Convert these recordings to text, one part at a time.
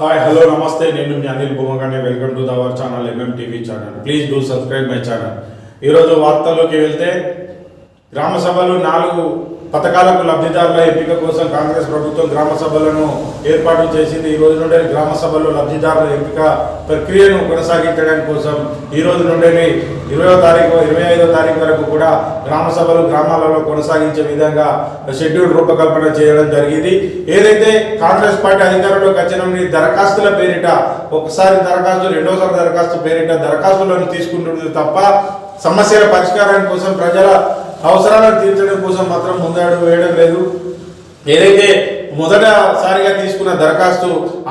Hi hello నమస్తే నేను మీ Anil Bommagani welcome to our channel MM TV channel please do subscribe my channel ఈరోజు వార్తల్లోకి వెళ్తే గ్రామ సభలు నాలుగు పథకాలకు లబ్ధిదారుల ఎంపిక కోసం కాంగ్రెస్ ప్రభుత్వం గ్రామ సభలను ఏర్పాటు చేసింది. ఈ రోజు నుండే గ్రామ సభల్లో లబ్ధిదారుల ఎంపిక ప్రక్రియను కొనసాగించడానికి కోసం ఈ రోజు నుండే ఇరవై తారీఖు ఇరవై ఐదో తారీఖు వరకు కూడా గ్రామ సభలు గ్రామాలలో కొనసాగించే విధంగా షెడ్యూల్ రూపకల్పన చేయడం జరిగింది. ఏదైతే కాంగ్రెస్ పార్టీ అధికారంలోకి వచ్చిన దరఖాస్తుల పేరిట ఒకసారి దరఖాస్తు రెండోసారి దరఖాస్తు పేరిట దరఖాస్తులను తీసుకుంటుంది తప్ప సమస్యల పరిష్కారం కోసం ప్రజల అవసరాలను తీర్చడం కోసం మాత్రం ముందడుగు వేయడం లేదు. ఏదైతే మొదటసారిగా తీసుకున్న దరఖాస్తు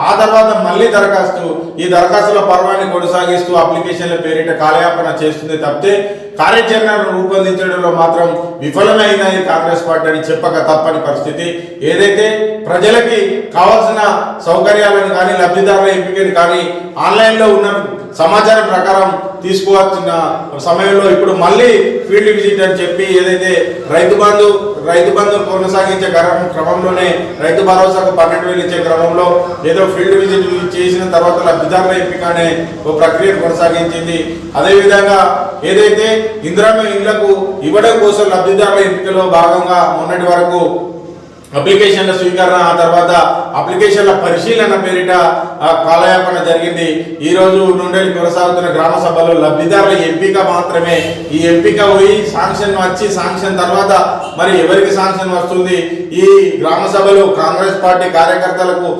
ఆ తర్వాత మళ్ళీ దరఖాస్తు ఈ దరఖాస్తుల పర్వాన్ని కొనసాగిస్తూ అప్లికేషన్ల పేరిట కాలయాపన చేస్తుంది తప్పితే కార్యాచరణను రూపొందించడంలో మాత్రం విఫలమైందని కాంగ్రెస్ పార్టీ అని చెప్పక తప్పని పరిస్థితి. ఏదైతే ప్రజలకి కావాల్సిన సౌకర్యాలను కానీ లబ్ధిదారుల ఎంపికను కానీ ఆన్లైన్లో ఉన్న సమాచారం ప్రకారం తీసుకోవాల్సిన సమయంలో ఇప్పుడు మళ్ళీ ఫీల్డ్ విజిట్ అని చెప్పి ఏదైతే రైతు బంధు రైతు బంధు కొనసాగించే క్రమం క్రమంలోనే రైతు భరోసాకు పన్నెండు వేలు ఇచ్చే క్రమంలో ఏదో ఫీల్డ్ విజిట్ చేసిన తర్వాత లబ్ధిదారుల ఎంపిక అనే ఓ ప్రక్రియ కొనసాగించింది. అదేవిధంగా ఏదైతే ఇందిరామ ఇళ్ళకు ఇవ్వడం కోసం లబ్ధిదారుల ఎంపికలో భాగంగా మొన్నటి వరకు అప్లికేషన్ల స్వీకరణ ఆ తర్వాత అప్లికేషన్ల పరిశీలన పేరిట కాలయాపన జరిగింది. ఈ రోజు నుండి కొనసాగుతున్న గ్రామ సభలో లబ్ధిదారుల ఎంపిక మాత్రమే. ఈ ఎంపిక పోయి శాంక్షన్ వచ్చి శాంక్షన్ తర్వాత మరి ఎవరికి శాంక్షన్ వస్తుంది? ఈ గ్రామ సభలు కాంగ్రెస్ పార్టీ కార్యకర్తలకు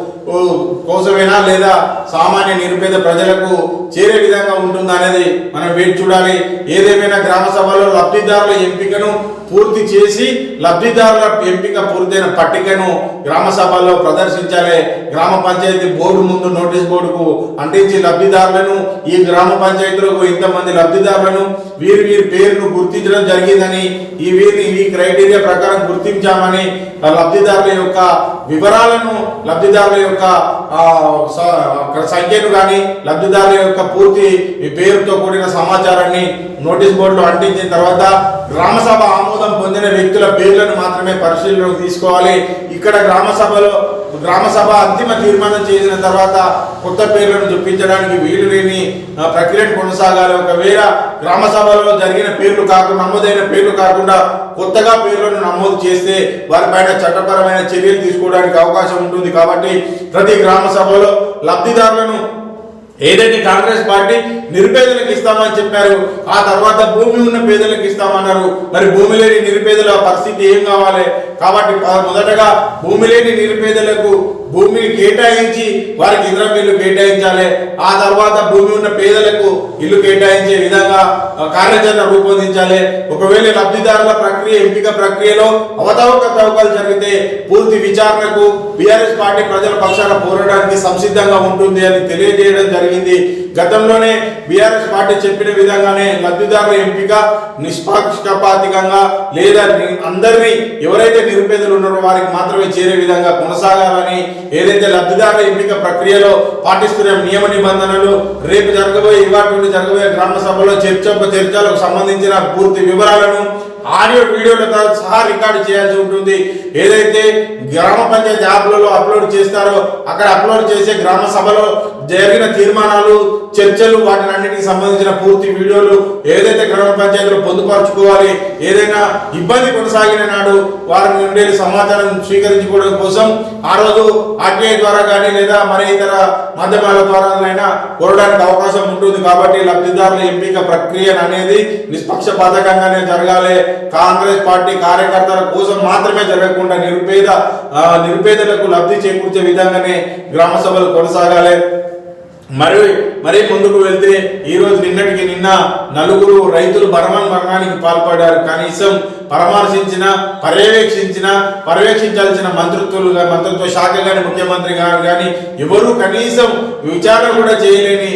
కోసమేనా లేదా సామాన్య నిరుపేద ప్రజలకు చేరే విధంగా ఉంటుందా అనేది మనం వేచి చూడాలి. ఏదేమైనా గ్రామ సభలో లబ్ధిదారుల ఎంపికను పూర్తి చేసి లబ్ధిదారుల ఎంపిక పూర్తయిన పట్టికను గ్రామ సభల్లో ప్రదర్శించాలి. గ్రామ పంచాయతీ బోర్డు ముందు నోటీస్ బోర్డుకు అంటించి లబ్ధిదారులను ఈ గ్రామ పంచాయతీలకు ఇంతమంది లబ్ధిదారులను వీరి వీరి పేరును గుర్తించడం జరిగిందని ఈ వీరిని ఈ క్రైటీరియా ప్రకారం గుర్తించామని ఆ లబ్ధిదారుల యొక్క వివరాలను లబ్ధిదారుల యొక్క సంఖ్యను కానీ లబ్ధిదారుల యొక్క పూర్తి పేరుతో కూడిన సమాచారాన్ని నోటీస్ బోర్డులో అంటించిన తర్వాత గ్రామసభ ఆమోదం పొందిన వ్యక్తుల పేర్లను మాత్రమే పరిశీలనలోకి తీసుకోవాలి. ఇక్కడ గ్రామసభలో గ్రామసభ గ్రామ సభ అంతిమ తీర్మానం చేసిన తర్వాత కొత్త పేర్లను చూపించడానికి వీలు లేని ప్రక్రియను కొనసాగాలి. ఒకవేళ గ్రామ సభలో జరిగిన పేర్లు కాకుండా నమోదైన పేర్లు కాకుండా కొత్తగా పేర్లను నమోదు చేస్తే వారిపైన చట్టపరమైన చర్యలు తీసుకోవడానికి అవకాశం ఉంటుంది. కాబట్టి ప్రతి గ్రామ సభలో లబ్ధిదారులను ఏదైతే కాంగ్రెస్ పార్టీ నిరుపేదలకు ఇస్తామని చెప్పారు ఆ తర్వాత భూమి ఉన్న పేదలకు ఇస్తామన్నారు. మరి భూమి లేని నిరుపేదల పరిస్థితి ఏం కావాలి? కాబట్టి మొదటగా భూమి లేని నిరుపేదలకు భూమిని కేటాయించి వారికి ఇంద్ర ఇల్లు కేటాయించాలి. ఆ తర్వాత భూమి ఉన్న పేదలకు ఇల్లు కేటాయించే విధంగా కార్యాచరణ రూపొందించాలి. ఒకవేళ లబ్ధిదారుల ప్రక్రియ ఎంపిక ప్రక్రియలో అవతవకతవకలు జరిగితే పూర్తి విచారణకు బీఆర్ఎస్ పార్టీ ప్రజల పక్షాన పోరాడడానికి సంసిద్ధంగా ఉంటుంది అని తెలియజేయడం జరిగింది. గతంలోనే బీఆర్ఎస్ పార్టీ చెప్పిన విధంగానే లబ్ధిదారుల ఎంపిక నిష్పక్షపాతికంగా లేదా అందరినీ ఎవరైతే నిరుపేదలు ఉన్నారో వారికి మాత్రమే చేరే విధంగా కొనసాగాలని ఏదైతే లబ్ధిదారుల ఎంపిక ప్రక్రియలో పాటిస్తున్న నియమ నిబంధనలు రేపు జరగబోయే ఇవాటి జరగబోయే గ్రామ సభలో చర్చ చర్చలకు సంబంధించిన పూర్తి వివరాలను ఆడియో వీడియోలతో సహా రికార్డు చేయాల్సి ఉంటుంది. ఏదైతే గ్రామ పంచాయతీ యాప్లలో అప్లోడ్ చేస్తారో అక్కడ అప్లోడ్ చేసే గ్రామ సభలో జరిగిన తీర్మానాలు చర్చలు వాటిని అన్నిటికి సంబంధించిన పూర్తి వీడియోలు ఏదైతే గ్రామ పంచాయతీలో పొందుపరచుకోవాలి ఏదైనా ఇబ్బంది కొనసాగిన నాడు వారి నుండి సమాచారం స్వీకరించుకోవడం కోసం ఆ రోజు ఆర్టీఐ ద్వారా కానీ లేదా మరి ఇతర మాధ్యమాల ద్వారానైనా కోరడానికి అవకాశం ఉంటుంది కాబట్టి లబ్ధిదారుల ఎంపిక ప్రక్రియ అనేది నిష్పక్షపాతకంగానే జరగాలి. కాంగ్రెస్ పార్టీ కార్యకర్తల కోసం మాత్రమే జరగకుండా నిరుపేద నిరుపేదలకు లబ్ధి చేకూర్చే విధంగానే గ్రామ సభలు కొనసాగాలి. మరి మరీ ముందుకు వెళ్తే ఈరోజు నిన్నటికి నిన్న నలుగురు రైతులు బర్మన్ మరణానికి పాల్పడ్డారు. కనీసం పరామర్శించిన పర్యవేక్షించిన పర్యవేక్షించాల్సిన మంత్రిత్వాలు మంత్రిత్వ శాఖ కానీ ముఖ్యమంత్రి గారు కానీ ఎవరు కనీసం విచారణ కూడా చేయలేని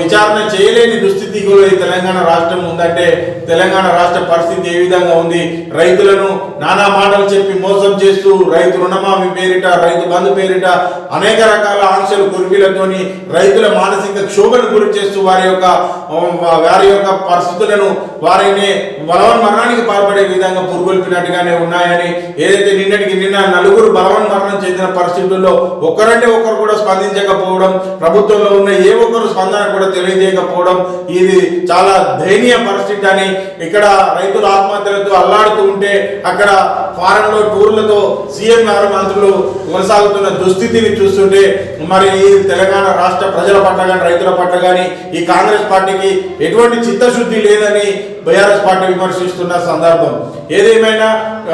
విచారణ చేయలేని దుస్థితిలో ఈ తెలంగాణ రాష్ట్రం ఉందంటే తెలంగాణ రాష్ట్ర పరిస్థితి ఏ విధంగా ఉంది? రైతులను నానా మాటలు చెప్పి మోసం చేస్తూ రైతు రుణమాఫీ పేరిట రైతు బంధు పేరిట అనేక రకాల ఆంక్షలు కురిపిలతోని రైతుల మానసిక క్షోభను గురి చేస్తూ వారి యొక్క వారి యొక్క పరిస్థితులను వారిని బలవన్ మరణానికి పాల్పడే విధంగా రాజ్యాంగం పురుగొల్పినట్టుగానే ఉన్నాయని ఏదైతే నిన్నటికి నిన్న నలుగురు బలవన్ మరణం చెందిన పరిస్థితుల్లో ఒకరంటే ఒకరు కూడా స్పందించకపోవడం ప్రభుత్వంలో ఉన్న ఏ ఒక్కరు స్పందన కూడా తెలియజేయకపోవడం ఇది చాలా దయనీయ పరిస్థితి అని ఇక్కడ రైతుల ఆత్మహత్యలతో అల్లాడుతూ ఉంటే అక్కడ ఫారెన్లో టూర్లతో సీఎం గారు మంత్రులు కొనసాగుతున్న దుస్థితిని చూస్తుంటే మరి ఈ తెలంగాణ రాష్ట్ర ప్రజల పట్ల కానీ రైతుల పట్ల కానీ ఈ కాంగ్రెస్ పార్టీకి ఎటువంటి చిత్తశుద్ధి లేదని బీఆర్ఎస్ పార్టీ విమర్శిస్తున్న సందర్భం. ఏదేమైనా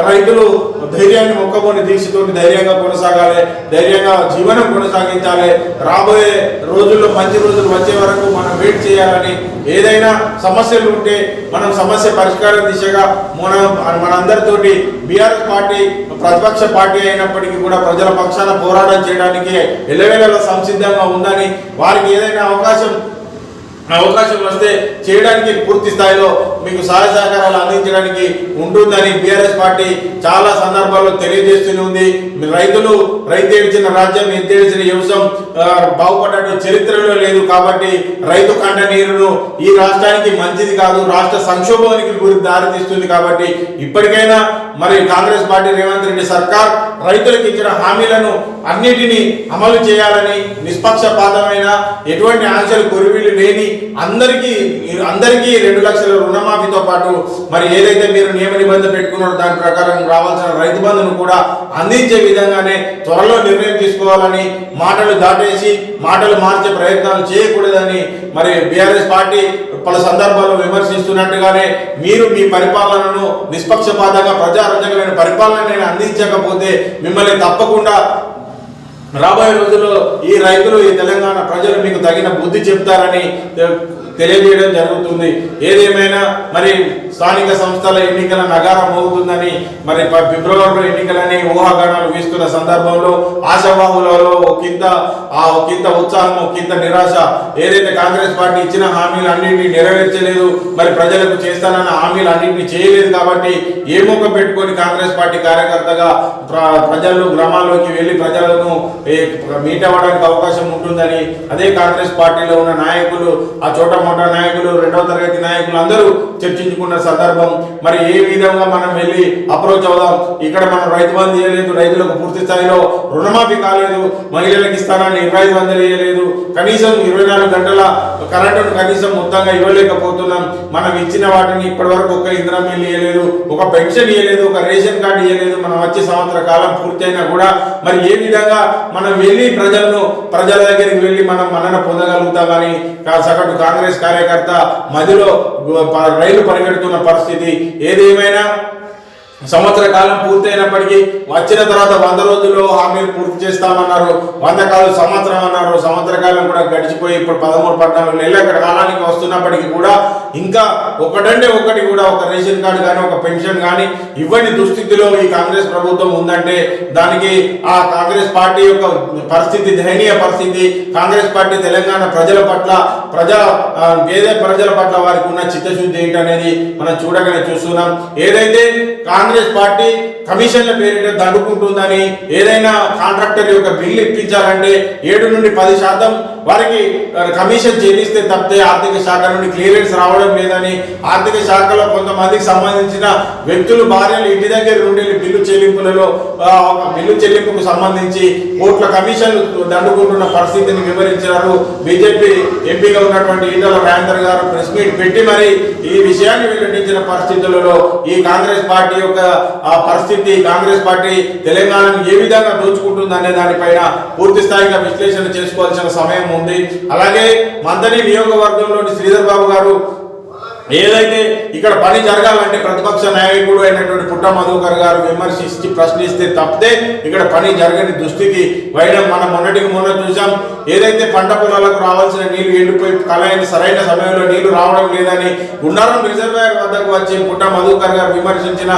రైతులు ధైర్యాన్ని మొక్కబోని దీక్షతో ధైర్యంగా కొనసాగాలి ధైర్యంగా జీవనం కొనసాగించాలి. రాబోయే రోజుల్లో మంచి రోజులు వచ్చే వరకు మనం వెయిట్ చేయాలని ఏదైనా సమస్యలు ఉంటే మనం సమస్య పరిష్కారం దిశగా మనం మనందరితోటి బీఆర్ఎస్ పార్టీ ప్రతిపక్ష పార్టీ అయినప్పటికీ కూడా ప్రజల పక్షాన పోరాటం చేయడానికి ఎల్లవేళలా సంసిద్ధంగా ఉందని వారికి ఏదైనా అవకాశం అవకాశం వస్తే చేయడానికి పూర్తి స్థాయిలో మీకు సహాయ సహకారాలు అందించడానికి ఉంటుందని బీఆర్ఎస్ పార్టీ చాలా సందర్భాల్లో తెలియజేస్తూనే ఉంది. రైతులు రైతు ఏడిచిన రాజ్యం ఎత్తేడిచిన వ్యవసాయం బాగుపడ్డ చరిత్రలో లేదు కాబట్టి రైతు కంట నీరును ఈ రాష్ట్రానికి మంచిది కాదు రాష్ట్ర సంక్షోభానికి గురి దారితీస్తుంది కాబట్టి ఇప్పటికైనా మరి కాంగ్రెస్ పార్టీ రేవంత్ రెడ్డి సర్కార్ రైతులకు ఇచ్చిన హామీలను అన్నిటినీ అమలు చేయాలని నిష్పక్షపాతమైన ఎటువంటి ఆంక్షలు కొరివిలు లేని అందరికీ అందరికీ రెండు లక్షల రుణమాఫీతో పాటు మరి ఏదైతే మీరు నియమ నిబంధన పెట్టుకున్నారో దాని ప్రకారం రావాల్సిన రైతు బంధును కూడా అందించే విధంగానే త్వరలో నిర్ణయం తీసుకోవాలని మాటలు దాటేసి మాటలు మార్చే ప్రయత్నాలు చేయకూడదని మరి బీఆర్ఎస్ పార్టీ పలు సందర్భాల్లో విమర్శిస్తున్నట్టుగానే మీరు మీ పరిపాలనను నిష్పక్షపాతంగా ప్రజారంజకమైన పరిపాలన అందించకపోతే మిమ్మల్ని తప్పకుండా రాబోయే రోజుల్లో ఈ రైతులు ఈ తెలంగాణ ప్రజలు మీకు తగిన బుద్ధి చెప్తారని తెలియజేయడం జరుగుతుంది. ఏదేమైనా మరి స్థానిక సంస్థల ఎన్నికల నగారం అవుతుందని మరి ఫిబ్రవరిలో ఎన్నికలని ఊహాగానాలు వీస్తున్న సందర్భంలో ఆశావాహులలో కింద ఆ కింద ఉత్సాహం కింద నిరాశ ఏదైతే కాంగ్రెస్ పార్టీ ఇచ్చిన హామీలు అన్నింటినీ నెరవేర్చలేదు మరి ప్రజలకు చేస్తానన్న హామీలు అన్నింటినీ చేయలేదు కాబట్టి ఏ మొక్క పెట్టుకొని కాంగ్రెస్ పార్టీ కార్యకర్తగా ప్రజలు గ్రామాల్లోకి వెళ్ళి ప్రజలను మీట్ అవ్వడానికి అవకాశం ఉంటుందని అదే కాంగ్రెస్ పార్టీలో ఉన్న నాయకులు ఆ చోట మొట్ట నాయకులు రెండవ తరగతి నాయకులు అందరూ చర్చించుకున్న సందర్భం. మరి ఏ విధంగా మనం వెళ్ళి అప్రోచ్ అవుదాం? ఇక్కడ మనం రైతు బంధు చేయలేదు రైతులకు పూర్తి స్థాయిలో రుణమాఫీ కాలేదు మహిళలకు ఇస్తానని ఇరవై ఐదు వందలు ఇవ్వలేదు కనీసం ఇరవై నాలుగు గంటల కరెంటును కనీసం మొత్తంగా ఇవ్వలేకపోతున్నాం. మనం ఇచ్చిన వాటిని ఇప్పటి వరకు ఒక ఇంద్రం ఇవ్వలేదు ఒక పెన్షన్ ఇవ్వలేదు ఒక రేషన్ కార్డు ఇవ్వలేదు మనం వచ్చే సంవత్సర కాలం పూర్తయినా కూడా మరి ఏ విధంగా మనం వెళ్ళి ప్రజలను ప్రజల దగ్గరికి వెళ్ళి మనం మనన పొందగలుగుతామని సగటు కాంగ్రెస్ కార్యకర్త మధ్యలో రైలు పరిగెడుతున్న పరిస్థితి ఏదేమైనా? సంవత్సర కాలం పూర్తయినప్పటికీ వచ్చిన తర్వాత వంద రోజుల్లో హామీలు పూర్తి చేస్తామన్నారు. వంద కాదు సంవత్సరం అన్నారు. సంవత్సర కాలం కూడా గడిచిపోయి ఇప్పుడు పదమూడు పద్నాలుగు నెలల కాలానికి వస్తున్నప్పటికీ కూడా ఇంకా ఒకటంటే ఒకటి కూడా ఒక రేషన్ కార్డు కానీ ఒక పెన్షన్ కానీ ఇవ్వని దుస్థితిలో ఈ కాంగ్రెస్ ప్రభుత్వం ఉందంటే దానికి ఆ కాంగ్రెస్ పార్టీ యొక్క పరిస్థితి దయనీయ పరిస్థితి కాంగ్రెస్ పార్టీ తెలంగాణ ప్రజల పట్ల ప్రజా పేద ప్రజల పట్ల వారికి ఉన్న చిత్తశుద్ధి ఏంటనేది మనం చూడగానే చూస్తున్నాం. ఏదైతే కాంగ్రెస్ కాంగ్రెస్ పార్టీ కమిషన్ల పేరిట దండుకుంటుందని ఏదైనా కాంట్రాక్టర్ యొక్క బిల్లు ఇప్పించాలంటే ఏడు నుండి పది శాతం వారికి కమిషన్ చెల్లిస్తే తప్పితే ఆర్థిక శాఖ నుండి క్లియరెన్స్ రావడం లేదని ఆర్థిక శాఖలో కొంతమందికి సంబంధించిన వ్యక్తులు భార్యలు ఇంటి దగ్గర నుండి బిల్లు చెల్లింపులలో బిల్లు చెల్లింపుకు సంబంధించి కోట్ల కమిషన్లు దండుకుంటున్న పరిస్థితిని వివరించారు. బీజేపీ ఎంపీగా ఉన్నటువంటి ఈటల రాజేందర్ గారు ప్రెస్ మీట్ పెట్టి మరి ఈ విషయాన్ని వెల్లడించిన పరిస్థితులలో ఈ కాంగ్రెస్ పార్టీ యొక్క పరిస్థితి కాంగ్రెస్ పార్టీ తెలంగాణను ఏ విధంగా దోచుకుంటుంది అనే దానిపైన పూర్తి స్థాయిగా విశ్లేషణ చేసుకోవాల్సిన సమయం ఉంది. అలాగే మందని నియోగవర్గంలోని శ్రీధర్ బాబు గారు ఏదైతే ఇక్కడ పని జరగాలంటే ప్రతిపక్ష నాయకుడు అయినటువంటి పుట్ట మధుకర్ గారు విమర్శించి ప్రశ్నిస్తే తప్పితే ఇక్కడ పని జరగని దుస్థితి. వైడం మనం మొన్నటికి మొన్న చూసాం ఏదైతే పంట పొలాలకు రావాల్సిన నీళ్ళు ఎండిపోయి కలయిన సరైన సమయంలో నీళ్ళు రావడం లేదని గుండారం రిజర్వాయర్ వద్దకు వచ్చి పుట్ట మధుకర్ గారు విమర్శించిన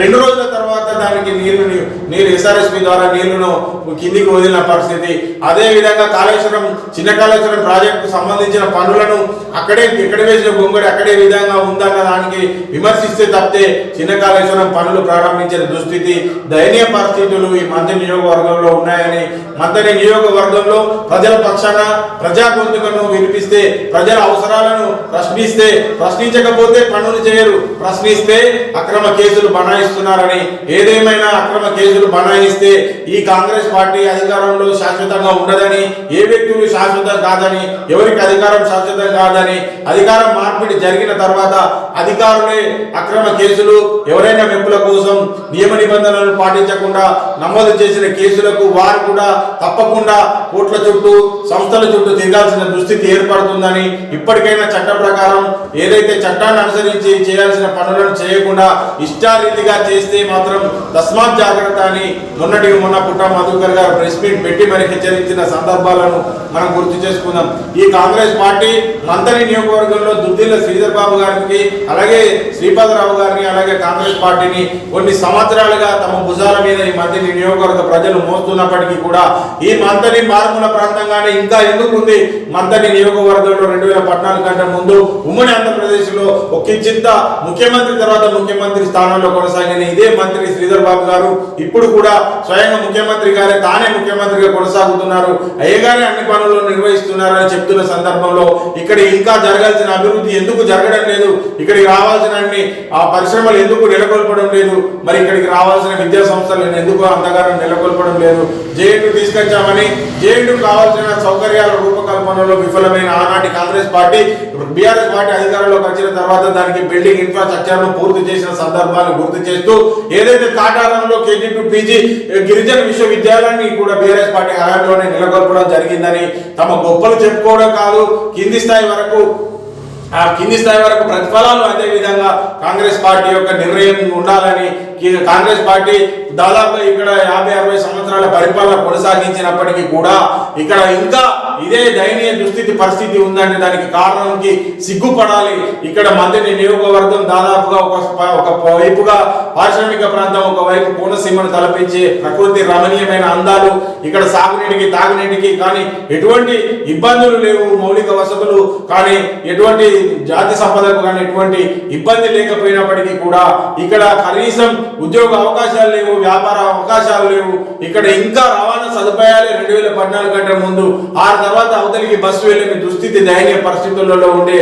రెండు రోజుల తర్వాత దానికి నీళ్ళు నీరు ఎస్ఆర్ఎస్పి ద్వారా నీళ్ళను కిందికి వదిలిన పరిస్థితి. అదే విధంగా కాళేశ్వరం చిన్న కాళేశ్వరం ప్రాజెక్టుకు సంబంధించిన పనులను అక్కడే ఎక్కడ వేసిన బొంగడి అక్కడే విధంగా ఉందన్న దానికి విమర్శిస్తే తప్పితే చిన్న కాళేశ్వరం పనులు ప్రారంభించిన దుస్థితి దయనీయ పరిస్థితులు ఈ మంత్రి నియోగవర్గంలో ఉన్నాయని మంత్రి నియోగవర్గంలో ప్రజల పక్షాన ప్రజా గొంతుకను వినిపిస్తే ప్రజల అవసరాలను ప్రశ్నిస్తే ప్రశ్నించకపోతే పనులు చేయరు ప్రశ్నిస్తే అక్రమ కేసులు బనాయిస్తున్నారని ఏదేమైనా అక్రమ కేసులు బనాయిస్తే ఈ కాంగ్రెస్ పార్టీ అధికారంలో శాశ్వతంగా ఉండదని ఏ వ్యక్తులు శాశ్వతం కాదని ఎవరికి అధికారం శాశ్వతం కాదని అధికారం మార్పిడి జరిగిన తర్వాత అధికారులే అక్రమ కేసులు ఎవరైనా మెప్పుల కోసం నియమ నిబంధనలను పాటించకుండా నమోదు చేసిన కేసులకు వారు కూడా తప్పకుండా కోట్ల చుట్టూ సంస్థల చుట్టూ తిరగాల్సిన దుస్థితి ఏర్పడుతుందని ఇప్పటికైనా చట్టం ప్రకారం ఏదైతే చట్టాన్ని అనుసరించి చేయాల్సిన పనులను చేయకుండా ఇష్టారీతిగా చేస్తే మాత్రం తస్మాత్ జాగ్రత్త అని మొన్నటి మొన్న పుట్ట మధుకర్ గారు ప్రెస్ మీట్ పెట్టి మరి హెచ్చరించిన సందర్భాలను మనం గుర్తు చేసుకుందాం. ఈ కాంగ్రెస్ పార్టీ మంత్రి నియోజకవర్గంలో దుద్దిల్ల శ్రీధర్ బాబు గారికి అలాగే శ్రీపాదరావు గారిని అలాగే కాంగ్రెస్ పార్టీని కొన్ని సంవత్సరాలుగా తమ భుజాల మీద ఈ మంత్రి నియోజకవర్గ ప్రజలు మోస్తున్నప్పటికీ కూడా ఈ మంతని మారుమూల ప్రాంతంగానే ఇంకా ఎందుకు ఉంది? మంతని నియోజకవర్గంలో రెండు వేల పద్నాలుగు కంటే ముందు ఉమ్మడి ఆంధ్రప్రదేశ్లో ఒక చింత ముఖ్యమంత్రి తర్వాత ముఖ్యమంత్రి స్థానంలో కొనసాగిన ఇదే మంత్రి శ్రీధర్ బాబు గారు ఇప్పుడు కూడా స్వయంగా ముఖ్యమంత్రి గారే తానే ముఖ్యమంత్రిగా కొనసాగుతున్నారు. అయ్యగారే అన్ని పనులు నిర్వహిస్తున్నారని చెప్తున్న సందర్భంలో ఇక్కడ ఇంకా జరగాల్సిన అభివృద్ధి ఎందుకు జరగడం లేదు. ఇక్కడికి రావాల్సిన అన్ని ఆ పరిశ్రమలు ఎందుకు నెలకొల్పడం లేదు? మరి ఇక్కడికి రావాల్సిన విద్యా సంస్థలు ఎందుకు అంతగానో నెలకొల్పడం లేదు? జేఎన్యూ తీసుకొచ్చామని జేఎన్యూ కావాల్సిన సౌకర్యాల రూపకల్పనలో విఫలమైన ఆనాటి కాంగ్రెస్ పార్టీ బీఆర్ఎస్ పార్టీ అధికారంలోకి వచ్చిన తర్వాత దానికి బిల్డింగ్ ఇన్ఫ్రాస్ట్రక్చర్ను పూర్తి చేసిన సందర్భాన్ని గుర్తు చేస్తూ ఏదైతే కాటారంలో కేజీ పీజీ గిరిజన విశ్వవిద్యాలయాన్ని కూడా బీఆర్ఎస్ పార్టీ హయాంలోనే నెలకొల్పడం జరిగిందని తమ గొప్పలు చెప్పుకోవడం కాదు. కింది స్థాయి వరకు ఆ కింది స్థాయి వరకు ప్రతిఫలాలు అదేవిధంగా కాంగ్రెస్ పార్టీ యొక్క నిర్ణయం ఉండాలని కాంగ్రెస్ పార్టీ దాదాపు ఇక్కడ యాభై అరవై సంవత్సరాల పరిపాలన కొనసాగించినప్పటికీ కూడా ఇక్కడ ఇంకా ఇదే దయనీయ దుస్థితి పరిస్థితి ఉందంటే దానికి కారణంకి సిగ్గుపడాలి. ఇక్కడ మంత్రి నియోగవర్గం దాదాపుగా ఒక ఒక వైపుగా పారిశ్రామిక ప్రాంతం ఒక వైపు కోనసీమను తలపించే ప్రకృతి రమణీయమైన అందాలు ఇక్కడ సాగునీటికి తాగునీటికి కానీ ఎటువంటి ఇబ్బందులు లేవు మౌలిక వసతులు కానీ ఎటువంటి జాతి సంపదకు కానీ ఎటువంటి ఇబ్బంది లేకపోయినప్పటికీ కూడా ఇక్కడ కనీసం ఉద్యోగ అవకాశాలు లేవు వ్యాపార అవకాశాలు లేవు. ఇక్కడ ఇంకా రవాణా సదుపాయాలు రెండు వేల పద్నాలుగు కంటే ముందు ఆరు తర్వాత అవతలికి బస్సు వెళ్ళని దుస్థితి దయనీయ పరిస్థితులలో ఉండే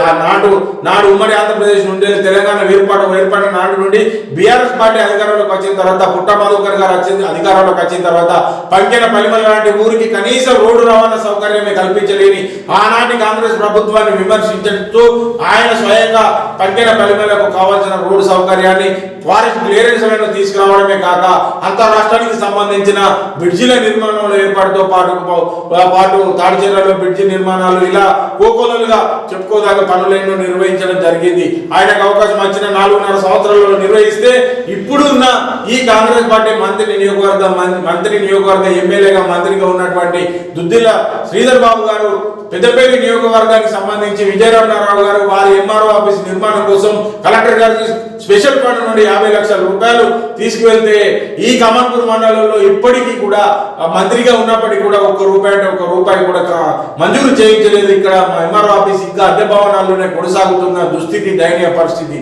ఆ నాడు నాడు ఉమ్మడి ఆంధ్రప్రదేశ్ నుండి తెలంగాణ ఏర్పాటు ఏర్పడిన నాడు నుండి బీఆర్ఎస్ పార్టీ అధికారంలోకి వచ్చిన తర్వాత పుట్ట మధుకర్ గారు వచ్చింది అధికారంలోకి వచ్చిన తర్వాత పంకెన పలిమల లాంటి ఊరికి కనీసం రోడ్డు రవాణా సౌకర్యమే కల్పించలేని ఆనాటి కాంగ్రెస్ ప్రభుత్వాన్ని విమర్శించుతూ ఆయన స్వయంగా పంకెన పలిమలకు కావాల్సిన రోడ్డు సౌకర్యాన్ని ఫారెస్ట్ క్లియరెన్స్ తీసుకురావడమే కాక అంతరాష్ట్రానికి సంబంధించిన బ్రిడ్జిల నిర్మాణంలో ఏర్పాటుతో పాటు పాటు తాడిచెర్లలో బ్రిడ్జి నిర్మాణాలు ఇలా కోకోలలుగా చెప్పుకోదాకా పనులను నిర్వహించడం జరిగింది. ఆయనకు అవకాశం వచ్చిన నాలుగున్నర సంవత్సరాలలో నిర్వహిస్తే ఇప్పుడున్న ఈ కాంగ్రెస్ పార్టీ మంత్రి నియోజకవర్గ మంత్రి నియోగవర్గ ఎమ్మెల్యేగా మంత్రిగా ఉన్నటువంటి దుద్దిల శ్రీధర్ బాబు గారు పెద్దపల్లి నియోగవర్గానికి సంబంధించి విజయరామరావు గారు వారి ఎంఆర్ఓ ఆఫీస్ నిర్మాణం కోసం కలెక్టర్ గారికి స్పెషల్ ఫండ్ నుండి యాభై లక్షల రూపాయలు తీసుకువెళ్తే ఈ కమన్పూర్ మండలంలో ఇప్పటికీ కూడా మంత్రిగా ఉన్నప్పటికీ కూడా ఒక్క రూపాయి అంటే ఒక రూపాయి కూడా మంజూరు చేయించలేదు ఇక్కడ ఎంఆర్ఓ ఆఫీస్ ఇంకా అద్దె భవనాల్లోనే కొనసాగుతున్న దుస్థితి దయనీయ పరిస్థితి.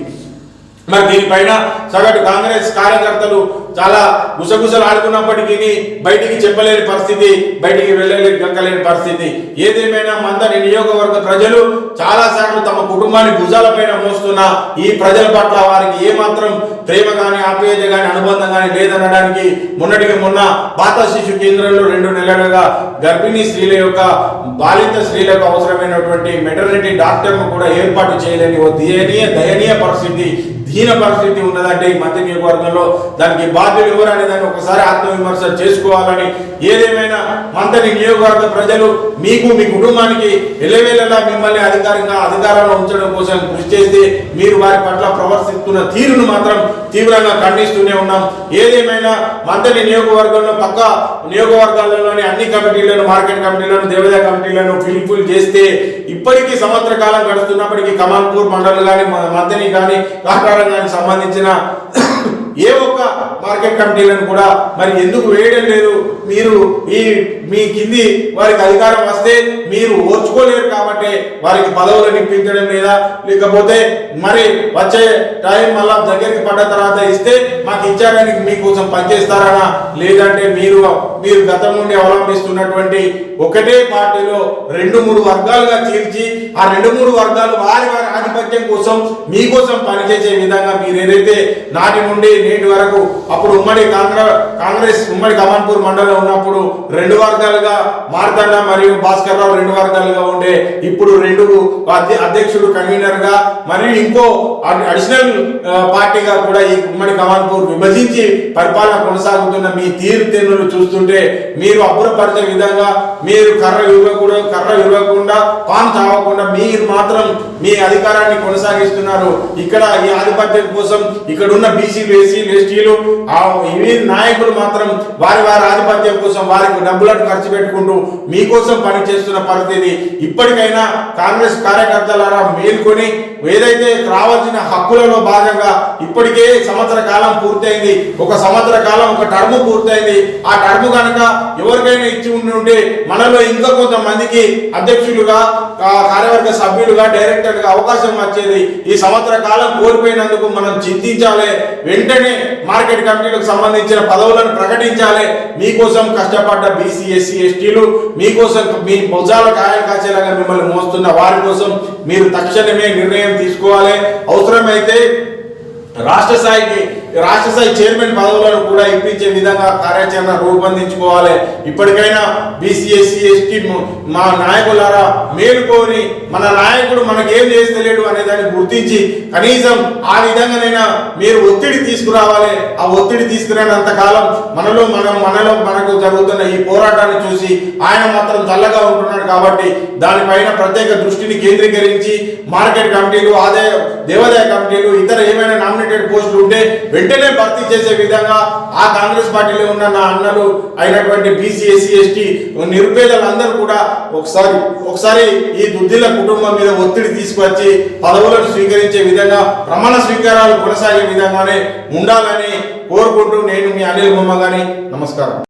మరి దీనిపైన సగటు కాంగ్రెస్ కార్యకర్తలు చాలా గుసగుసలు ఆడుకున్నప్పటికీ బయటికి చెప్పలేని పరిస్థితి బయటికి వెళ్ళలేని గక్కలేని పరిస్థితి. ఏదేమైనా మందరి నియోజకవర్గ ప్రజలు చాలా సార్లు తమ కుటుంబాన్ని భుజాలపైన మోస్తున్న ఈ ప్రజల పట్ల వారికి ఏమాత్రం ప్రేమ కానీ ఆప్యాయత కానీ అనుబంధం కానీ లేదనడానికి మొన్నటికి మొన్న పాత శిశు కేంద్రంలో రెండు నెలలుగా గర్భిణీ స్త్రీల యొక్క బాలింత స్త్రీలకు అవసరమైనటువంటి మెటర్నిటీ డాక్టర్ను కూడా ఏర్పాటు చేయలేని ఓ దయనీయ దయనీయ పరిస్థితి హీన పరిస్థితి ఉన్నదంటే ఈ మధ్య నియోజకవర్గంలో దానికి బాధ్యులు ఎవరు అనే దాన్ని ఒకసారి ఆత్మవిమర్శ చేసుకోవాలని ఏదేమైనా మంతని నియోజకవర్గ ప్రజలు మీకు మీ కుటుంబానికి ఎల్లవేళలా మిమ్మల్ని అధికారంగా అధికారంలో ఉంచడం కోసం కృషి చేస్తే మీరు వారి పట్ల ప్రవర్తిస్తున్న తీరును మాత్రం తీవ్రంగా ఖండిస్తూనే ఉన్నాం. ఏదేమైనా మంతని నియోజకవర్గంలో పక్క నియోజకవర్గాలలోని అన్ని కమిటీలను మార్కెట్ కమిటీలను దేవాదాయ కమిటీలను ఫిల్ఫుల్ చేస్తే ఇప్పటికీ సంవత్సర కాలం గడుస్తున్నప్పటికీ కమాన్పూర్ మండలం కానీ మంతని కానీ కాకారం కానీ సంబంధించిన ఏ ఒక్క మార్కెట్ కమిటీలను కూడా మరి ఎందుకు వేయడం లేదు? మీరు ఈ మీ కింది వారికి అధికారం వస్తే మీరు ఓర్చుకోలేరు కాబట్టి వారికి పదవులు నిప్పించడం లేదా లేకపోతే మరి వచ్చే టైం మళ్ళా దగ్గరికి పడ్డ తర్వాత ఇస్తే మాకు ఇచ్చారని మీకోసం పనిచేస్తారనా? లేదంటే మీరు మీరు గతం నుండి అవలంబిస్తున్నటువంటి ఒకటే పార్టీలో రెండు మూడు వర్గాలుగా చీల్చి ఆ రెండు మూడు వర్గాలు వారి వారి ఆధిపత్యం కోసం మీకోసం పనిచేసే విధంగా మీరు ఏదైతే నాటి నుండి నేటి వరకు. అప్పుడు ఉమ్మడి కాంగ్రెస్ కాంగ్రెస్ ఉమ్మడి కమాన్పూర్ మండలం ఉన్నప్పుడు రెండు వర్గాలుగా మార్తన్న మరియు భాస్కర్ రావు రెండు వర్గాలుగా ఉండే. ఇప్పుడు రెండు అధ్యక్షుడు కన్వీనర్గా మరియు ఇంకో అడిషనల్ పార్టీగా కూడా ఈ ఉమ్మడి కమాన్పూర్ విభజించి పరిపాలన కొనసాగుతున్న మీ తీరుతెన్నులు చూస్తుంటే మీరు అబ్బురపరిచే విధంగా మీరు కర్ర ఇవ్వకూడదు కర్ర ఇవ్వకుండా పాన్ చావకుండా మీరు మాత్రం మీ అధికారాన్ని కొనసాగిస్తున్నారు. ఇక్కడ ఈ ఆధిపత్యం కోసం ఇక్కడ ఉన్న బీసీలు ఎస్సీలు ఎస్టీలు ఇవి నాయకులు మాత్రం వారి వారి ఆధిపత్యం కోసం వారికి డబ్బులను ఖర్చు పెట్టుకుంటూ మీకోసం పనిచేస్తున్న పరిస్థితి. ఇప్పటికైనా కాంగ్రెస్ కార్యకర్తలారా మేల్కొని ఏదైతే రావాల్సిన హక్కులలో భాగంగా ఇప్పటికే సంవత్సర కాలం పూర్తయింది ఒక సంవత్సర కాలం ఒక టర్మ్ పూర్తయింది ఆ టర్మ్ కనుక ఎవరికైనా ఇచ్చి ఉండి ఉంటే మనలో ఇంకా కొంతమందికి అధ్యక్షులుగా కార్యవర్గ సభ్యులుగా డైరెక్టర్గా అవకాశం వచ్చేది. ఈ సంవత్సర కాలం కోల్పోయినందుకు మనం చింతించాలి. వెంటనే మార్కెట్ కమిటీలకు సంబంధించిన పదవులను ప్రకటించాలి. మీకోసం కష్టపడ్డ బీసీ ఎస్సీ ఎస్టీలు మీకోసం మీ భుజాల కాయలు కాచేలాగా మిమ్మల్ని మోస్తున్న వారి కోసం మీరు తక్షణమే నిర్ణయం తీసుకోవాలి. అవసరమైతే రాష్ట్ర స్థాయికి రాష్ట్రస్థాయి చైర్మన్ పదవులను కూడా ఇప్పించే విధంగా కార్యాచరణ రూపొందించుకోవాలి. ఇప్పటికైనా బీసీ ఎస్సీ ఎస్టీ మా నాయకులారా మేలుకొని మన నాయకుడు మనకేం చేస్తలేడు అనే దాన్ని గుర్తించి కనీసం ఆ విధంగానైనా మీరు ఒత్తిడి తీసుకురావాలి. ఆ ఒత్తిడి తీసుకురానంత కాలం మనలో మనం మనలో మనకు జరుగుతున్న ఈ పోరాటాన్ని చూసి ఆయన మాత్రం చల్లగా ఉంటున్నాడు కాబట్టి దానిపైన ప్రత్యేక దృష్టిని కేంద్రీకరించి మార్కెట్ కమిటీలు ఆదాయ దేవాదాయ కమిటీలు ఇతర ఏమైనా నామినేటెడ్ పోస్టులు ఉంటే వెంటనే భర్తీ చేసే విధంగా ఆ కాంగ్రెస్ పార్టీలో ఉన్న నా అన్నలు అయినటువంటి బీసీ ఎస్సీ ఎస్టీ నిరుపేదలందరూ కూడా ఒకసారి ఒకసారి ఈ దుద్దిల కుటుంబం మీద ఒత్తిడి తీసుకొచ్చి పదవులను స్వీకరించే విధంగా ప్రమాణ స్వీకారాలు కొనసాగే విధంగానే ఉండాలని కోరుకుంటూ నేను మీ అనిల్ బొమ్మ గాని నమస్కారం.